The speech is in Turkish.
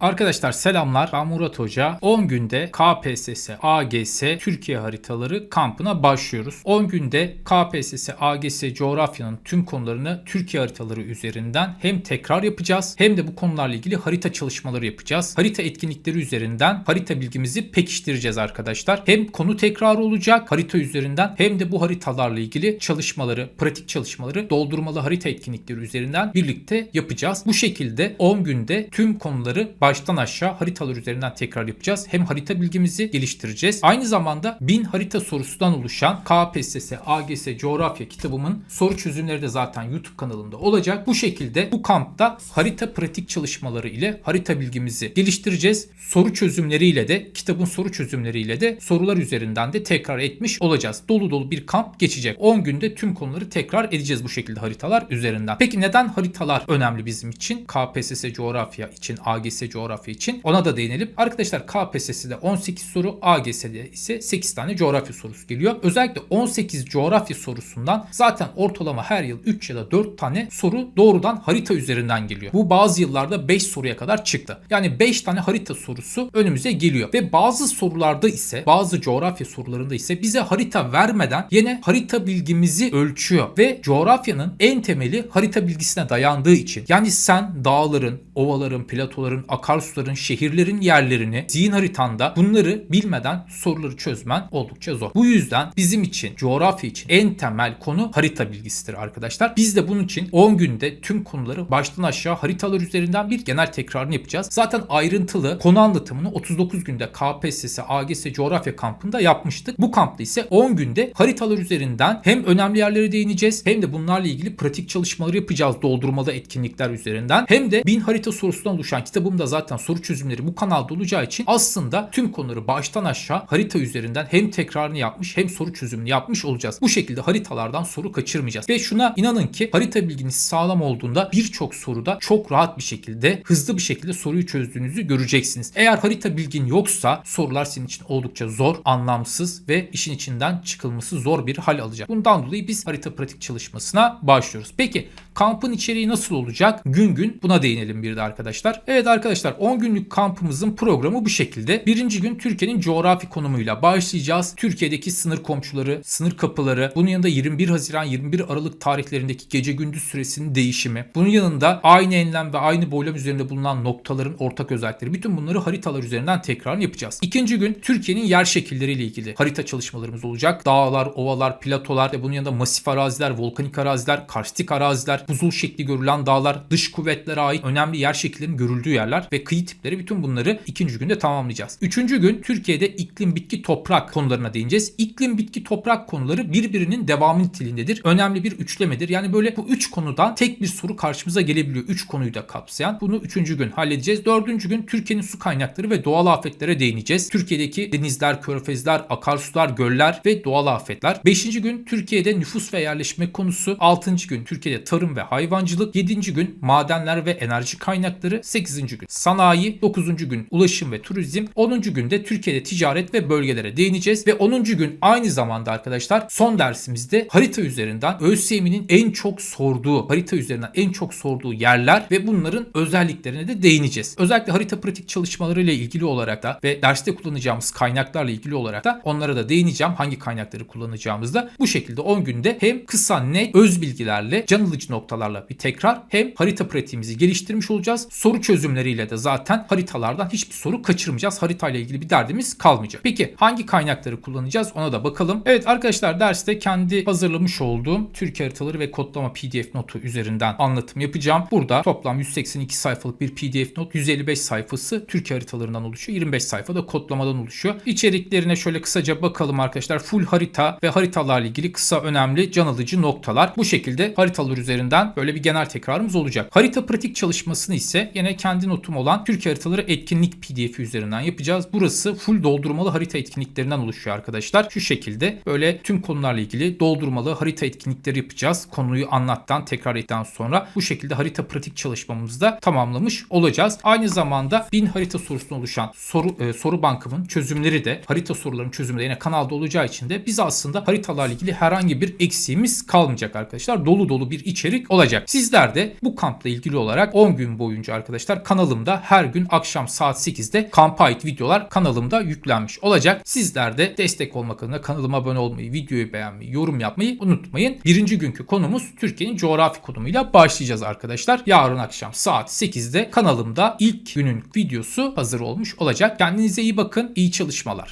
Arkadaşlar selamlar. Ben Murat Hoca. 10 günde KPSS, AGS Türkiye haritaları kampına başlıyoruz. 10 günde KPSS, AGS coğrafyanın tüm konularını Türkiye haritaları üzerinden hem tekrar yapacağız hem de bu konularla ilgili harita çalışmaları yapacağız. Harita etkinlikleri üzerinden harita bilgimizi pekiştireceğiz arkadaşlar. Hem konu tekrar olacak harita üzerinden hem de bu haritalarla ilgili çalışmaları, pratik çalışmaları doldurmalı harita etkinlikleri üzerinden birlikte yapacağız. Bu şekilde 10 günde tüm konuları baştan aşağı haritalar üzerinden tekrar yapacağız. Hem harita bilgimizi geliştireceğiz. Aynı zamanda 1000 harita sorusundan oluşan KPSS, AGS coğrafya kitabımın soru çözümleri de zaten YouTube kanalında olacak. Bu şekilde bu kampta harita pratik çalışmaları ile harita bilgimizi geliştireceğiz. Soru çözümleriyle de kitabın soru çözümleriyle de sorular üzerinden de tekrar etmiş olacağız. Dolu dolu bir kamp geçecek. 10 günde tüm konuları tekrar edeceğiz bu şekilde haritalar üzerinden. Peki neden haritalar önemli bizim için? KPSS coğrafya için, AGS coğrafya için ona da değinelim. Arkadaşlar KPSS'de 18 soru, AGS'de ise 8 tane coğrafya sorusu geliyor. Özellikle 18 coğrafya sorusundan zaten ortalama her yıl 3 ya da 4 tane soru doğrudan harita üzerinden geliyor. Bu bazı yıllarda 5 soruya kadar çıktı. Yani 5 tane harita sorusu önümüze geliyor. Ve bazı sorularda ise bazı coğrafya sorularında ise bize harita vermeden yine harita bilgimizi ölçüyor. Ve coğrafyanın en temeli harita bilgisine dayandığı için. Yani sen dağların, ovaların, platoların, akarsuların, şehirlerin yerlerini zihin haritanda bunları bilmeden soruları çözmen oldukça zor. Bu yüzden bizim için coğrafya için en temel konu harita bilgisidir arkadaşlar. Biz de bunun için 10 günde tüm konuları baştan aşağı haritalar üzerinden bir genel tekrarını yapacağız. Zaten ayrıntılı konu anlatımını 39 günde KPSS, AGS coğrafya kampında yapmıştık. Bu kampta ise 10 günde haritalar üzerinden hem önemli yerlere değineceğiz hem de bunlarla ilgili pratik çalışmaları yapacağız doldurmalı etkinlikler üzerinden. Hem de 1000 harita sorusundan oluşan kitabımda zaten soru çözümleri bu kanalda olacağı için aslında tüm konuları baştan aşağı harita üzerinden hem tekrarını yapmış hem soru çözümünü yapmış olacağız. Bu şekilde haritalardan soru kaçırmayacağız. Ve şuna inanın ki harita bilginiz sağlam olduğunda birçok soruda çok rahat bir şekilde hızlı bir şekilde soruyu çözdüğünüzü göreceksiniz. Eğer harita bilgin yoksa sorular senin için oldukça zor, anlamsız ve işin içinden çıkılması zor bir hal alacak. Bundan dolayı biz harita pratik çalışmasına başlıyoruz. Peki kampın içeriği nasıl olacak? Gün gün buna değinelim bir de arkadaşlar. Evet arkadaşlar 10 günlük kampımızın programı bu şekilde. Birinci gün Türkiye'nin coğrafi konumuyla başlayacağız. Türkiye'deki sınır komşuları, sınır kapıları, bunun yanında 21 Haziran 21 Aralık tarihlerindeki gece gündüz süresinin değişimi, bunun yanında aynı enlem ve aynı boylam üzerinde bulunan noktaların ortak özellikleri. Bütün bunları haritalar üzerinden tekrar yapacağız. İkinci gün Türkiye'nin yer şekilleriyle ilgili harita çalışmalarımız olacak. Dağlar, ovalar, platolar ve bunun yanında masif araziler, volkanik araziler, karstik araziler, buzul şekli görülen dağlar, dış kuvvetlere ait önemli yer şekillerinin görüldüğü yerler ve kıyı tipleri bütün bunları ikinci günde tamamlayacağız. Üçüncü gün Türkiye'de iklim, bitki, toprak konularına değineceğiz. İklim, bitki, toprak konuları birbirinin devamı niteliğindedir. Önemli bir üçlemedir. Yani böyle bu üç konudan tek bir soru karşımıza gelebiliyor. Üç konuyu da kapsayan. Bunu üçüncü gün halledeceğiz. Dördüncü gün Türkiye'nin su kaynakları ve doğal afetlere değineceğiz. Türkiye'deki denizler, körfezler, akarsular, göller ve doğal afetler. Beşinci gün Türkiye'de nüfus ve yerleşme konusu. Altıncı gün Türkiye'de tarım ve hayvancılık. Yedinci gün madenler ve enerji kaynakları. Sekizinci gün sanayi. Dokuzuncu gün ulaşım ve turizm. Onuncu günde Türkiye'de ticaret ve bölgelere değineceğiz. Ve onuncu gün aynı zamanda arkadaşlar son dersimizde harita üzerinden ÖSYM'nin en çok sorduğu, harita üzerinden en çok sorduğu yerler ve bunların özelliklerine de değineceğiz. Özellikle harita pratik çalışmaları ile ilgili olarak da ve derste kullanacağımız kaynaklarla ilgili olarak da onlara da değineceğim. Hangi kaynakları kullanacağımızda bu şekilde 10 günde hem kısa net öz bilgilerle can alıcı noktalarla bir tekrar hem harita pratiğimizi geliştirmiş olacağız. Soru çözümleriyle de zaten haritalardan hiçbir soru kaçırmayacağız. Haritayla ilgili bir derdimiz kalmayacak. Peki hangi kaynakları kullanacağız ona da bakalım. Evet arkadaşlar derste kendi hazırlamış olduğum Türkiye haritaları ve kodlama PDF notu üzerinden anlatım yapacağım. Burada toplam 182 sayfalık bir PDF not, 155 sayfası Türkiye haritalarından oluşuyor. 25 sayfa da kodlamadan oluşuyor. İçeriklerine şöyle kısaca bakalım arkadaşlar. Full harita ve haritalarla ilgili kısa önemli can alıcı noktalar. Bu şekilde haritalar üzerinden böyle bir genel tekrarımız olacak. Harita pratik çalışmasını ise yine kendi notum olan Türkiye haritaları etkinlik PDF üzerinden yapacağız. Burası full doldurmalı harita etkinliklerinden oluşuyor arkadaşlar. Şu şekilde böyle tüm konularla ilgili doldurmalı harita etkinlikleri yapacağız. Konuyu anlattan tekrar ettikten sonra bu şekilde harita pratik çalışmamızı da tamamlamış olacağız. Aynı zamanda 1000 harita sorusundan oluşan soru e, soru bankımın çözümleri de harita sorularının çözümü de yine kanalda olacağı için de biz aslında haritalarla ilgili herhangi bir eksiğimiz kalmayacak arkadaşlar. Dolu dolu bir içerik içerik olacak. Sizler de bu kampla ilgili olarak 10 gün boyunca arkadaşlar kanalımda her gün akşam saat 8'de kampa ait videolar kanalımda yüklenmiş olacak. Sizler de destek olmak adına kanalıma abone olmayı, videoyu beğenmeyi, yorum yapmayı unutmayın. Birinci günkü konumuz Türkiye'nin coğrafi konumuyla başlayacağız arkadaşlar. Yarın akşam saat 8'de kanalımda ilk günün videosu hazır olmuş olacak. Kendinize iyi bakın, iyi çalışmalar.